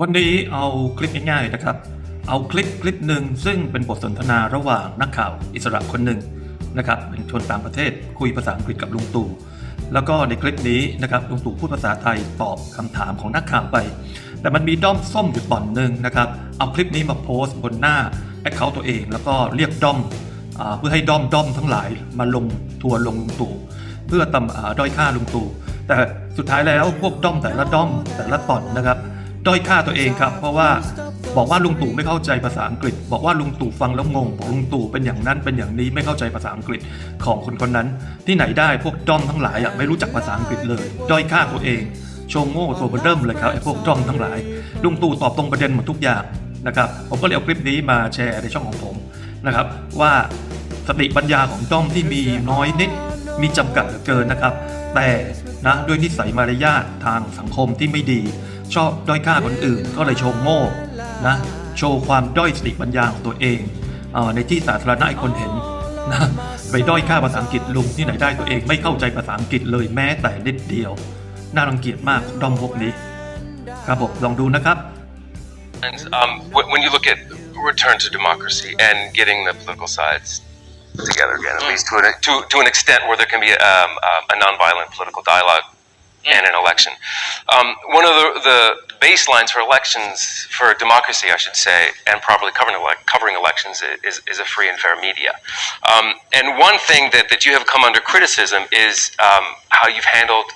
วันนี้เอาคลิปง่ายๆนะครับ เอาคลิปคลิปหนึ่งซึ่งเป็นบทสนทนาระหว่างนักข่าวอิสระคนหนึ่งนะครับเป็นชนต่างประเทศคุยภาษาอังกฤษกับลุงตู่แล้วก็ในคลิปนี้นะครับลุงตู่พูดภาษาไทยตอบคำถามของนักข่าวไป แต่มันมีด้อมส้มอยู่ตอนหนึ่งนะครับเอาคลิปนี้มาโพสต์บนหน้าแอคเคาท์ตัวเอง แล้วก็เรียกด้อมเพื่อให้ด้อมด้อมทั้งหลายมาลงทัวลงลุงตู่เพื่อตำอ่าด้อยค่าลุงตู่แต่สุดท้ายแล้วพวกด้อมแต่ละด้อมแต่ละตอนนะครับ ด้อยค่าตัวเองครับ เพราะว่าบอกว่าลุงตู่ไม่เข้าใจภาษาอังกฤษ บอกว่าลุงตู่ฟังแล้วงงบอกลุงตู่เป็นอย่างนั้นเป็นอย่างนี้ไม่เข้าใจภาษาอังกฤษของคนคนนั้น ที่ไหนได้พวกด้อมทั้งหลายอะไม่รู้จักภาษาอังกฤษเลย ด้อยค่าตัวเองโชว์โง่ตัวเริ่มเลยครับไอ้พวกด้อมทั้งหลายลุงตู่ตอบตรงประเด็นหมดทุกอย่างนะครับผมก็เลยเอาคลิปนี้มาแชร์ในช่องของผมนะครับว่าสติปัญญาของด้อมที่มีน้อยนิดมีจำกัดเหลือเกินนะครับ แต่นะด้วยนิสัยมารยาททางสังคมที่ไม่ดี ชอบด้อยค่าคนอื่น ก็เลยโชว์โง่นะโชว์ความด้อยสติปัญญาของตัวเองเออในที่สาธารณะให้คนเห็นนะไปด้อยค่าภาษาอังกฤษลุงที่ไหนได้ตัวเองไม่เข้าใจภาษาอังกฤษเลยแม้แต่นิดเดียว น่ารังเกียจมากดอมพวกนี้ครับผมลองดูนะครับ And um, wh- when you look at return to democracy and getting the political sides together again, at least to an, to, to an extent where there can be um, um, a nonviolent political dialogue and an election. Um, one of the, the baselines for elections, for democracy, I should say, and properly covering, elec covering elections is, is a free and fair media. Um, and one thing that, that you have come under criticism is um, how you've handled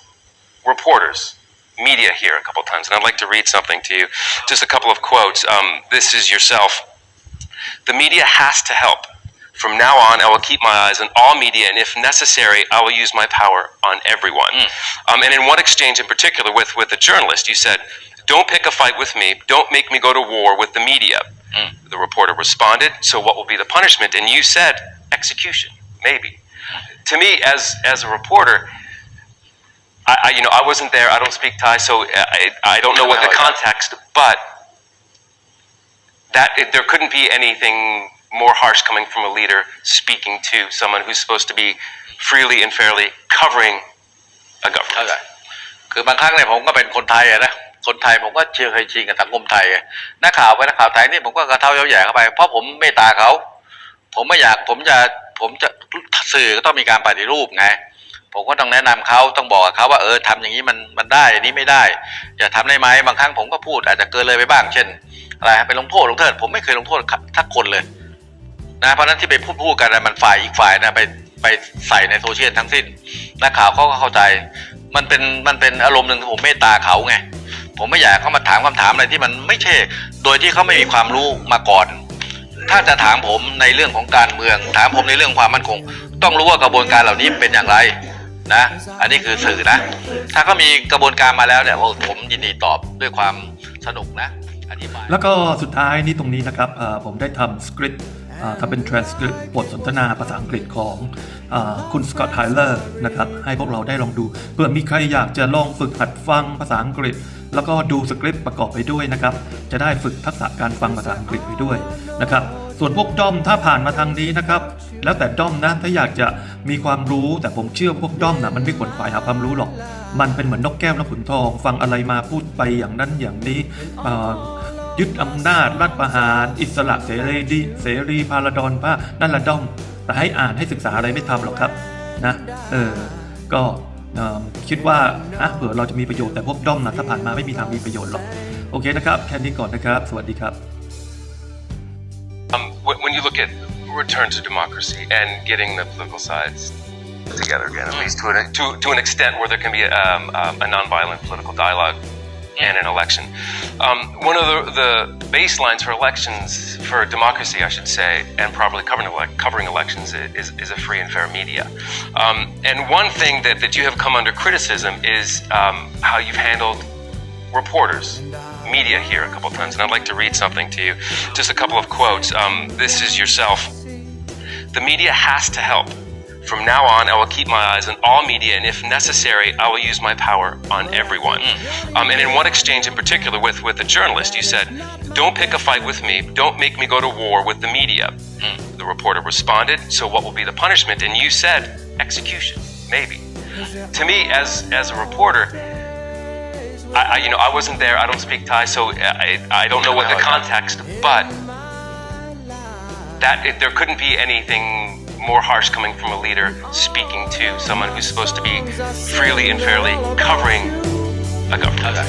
reporters, media here a couple times, and I'd like to read something to you. Just a couple of quotes. Um, this is yourself. The media has to help. From now on, I will keep my eyes on all media, and if necessary, I will use my power on everyone. Um, and in one exchange in particular with, with a journalist, you said, Don't pick a fight with me. Don't make me go to war with the media. The reporter responded, So what will be the punishment? And you said, Execution, maybe. To me, as, as a reporter, I, I, you know, I wasn't there. I don't speak Thai, so I, I don't know what the context. But that it, there couldn't be anything more harsh coming from a leader speaking to someone who's supposed to be freely and fairly covering a government. เข้าใจคือบางครั้งเนี่ยผมก็เป็นคนไทยนะ คนไทยผมก็เชื่อเคยชินกับสังคมไทยนักข่าวไปนักข่าวไทยนี่ผมก็กระเท้าเย้าแย่เข้าไป เพราะผมเมตตาเขา ผมไม่อยากผมจะผมจะสื่อก็ต้องมีการปฏิรูปไง ผมก็ต้องแนะนำเขาต้องบอกเขาว่าเออทำอย่างนี้มันมันได้อันนี้ไม่ได้ อย่าทำได้ไหมบางครั้งผมก็พูดอาจจะเกินเลยไปบ้าง เช่นอะไรไปลงโทษลงโทษผมไม่เคยลงโทษทักคนเลย นะเพราะนั้นที่ไปพูดพูดกันนะมันฝ่ายอีกฝ่ายนะไปไปใส่ในโซเชียลทั้งสิ้นนักข่าวเขาก็เข้าใจ มันเป็นมันเป็นอารมณ์หนึ่งผมเมตตาเขาไงผมไม่อยากเขามาถามคำถามอะไรที่มันไม่ใช่ โดยที่เขาไม่มีความรู้มาก่อน ถ้าจะถามผมในเรื่องของการเมือง ถามผมในเรื่องความมั่นคง ต้องรู้ว่ากระบวนการเหล่านี้เป็นอย่างไรนะ อันนี้คือสื่อนะ ถ้าเขามีกระบวนการมาแล้วเนี่ยโอ้ผมยินดีตอบด้วยความสนุกนะ อธิบาย แล้วก็สุดท้ายนี่ตรงนี้นะครับผมได้ทำสคริปต์ อ่าเป็น transcript บทสนทนาภาษาอังกฤษของอคุณสกอตต์ไทเลอร์นะครับให้พวกเราได้ลองดูเผื่อมีใครอยากจะลองฝึกหัดฟังภาษาอังกฤษ แล้วก็ดูสคริปต์ประกอบไปด้วยนะครับ จะได้ฝึกทักษะการฟังภาษาอังกฤษไปด้วยนะครับส่วนพวกด้อมถ้าผ่านมาทางนี้นะครับ แล้วแต่ด้อมนะถ้าอยากจะมีความรู้แต่ผมเชื่อพวกด้อมนะมันไม่ขวนขวายหาความรู้หรอก มันเป็นเหมือนนกแก้วนกขุนทอง ฟังอะไรมาพูดไปอย่างนั้นอย่างนี้ ยึดอำนาจรัฐประหาร อิสระเสรีดิเสรีพาราดอนผ้านั่นละด้อม แต่ให้อ่านให้ศึกษาอะไรไม่ทำหรอกครับนะเออก็คิดว่าอะเผื่อเราจะมีประโยชน์แต่พวกด้อมนะถ้าผ่านมาไม่มีทางมีประโยชน์หรอกโอเคนะครับแค่นี้ก่อนนะครับ สวัสดีครับ Um, when you look at return to democracy and getting the political sides together again, at least to an, to, to an extent where there can be um, um, a nonviolent political dialogue and an election. Um, one of the, the baselines for elections, for democracy, I should say, and properly covering, elec covering elections is, is a free and fair media. Um, and one thing that, that you have come under criticism is um, how you've handled reporters, media here a couple times, and I'd like to read something to you. Just a couple of quotes. Um, this is yourself. The media has to help. From now on, I will keep my eyes on all media, and if necessary, I will use my power on everyone. Um, and in one exchange in particular with, with a journalist, you said, Don't pick a fight with me. Don't make me go to war with the media. The reporter responded, So what will be the punishment? And you said, Execution, maybe. To me, as, as a reporter, I, I, you know, I wasn't there. I don't speak Thai, so I, I don't know what the context. But that it, there couldn't be anything more harsh coming from a leader speaking to someone who's supposed to be freely and fairly covering a government.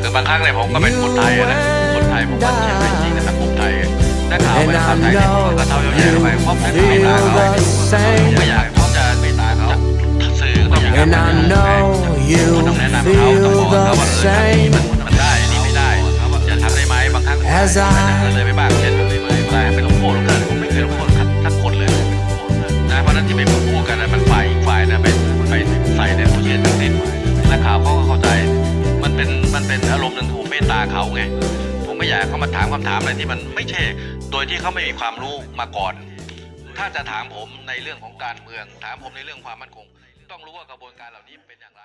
คือบางครั้งเนี่ยผมก็เป็นคนไทยอะนะคนไทยผมก็เชื่อจริงในสังคมไทยนักข่าวไปนักข่าวไทยเนี่ยผมก็เท่าเย้าแย่เข้าไปเพราะนักข่าวไม่ตาเขาผมไม่อยากเขาจะไม่ตาเขาสื่อก็ต้องอย่างนั้น And I know you ต้องแนะนำเขาต้องบอกเขาว่าเออทำนี้มันมันได้นี่ไม่ได้เขาว่าจะทำได้ไหมบางครั้งผมอาจจะเลยไปบ้าง เพราะนั้นที่ไปพูดกันนะมันฝ่ายอีกฝ่ายนะไปไปใส่ในตู้เชี่ยวชาญทั้งสิ้นนักข่าวเขาก็เข้าใจ มันเป็นมันเป็นอารมณ์หนึ่งผมเมตตาเขาไง ผมไม่อยากเขามาถามคำถามอะไรที่มันไม่ใช่ โดยที่เขาไม่มีความรู้มาก่อน ถ้าจะถามผมในเรื่องของการเมือง ถามผมในเรื่องความมั่นคง ต้องรู้ว่ากระบวนการเหล่านี้เป็นอย่างไร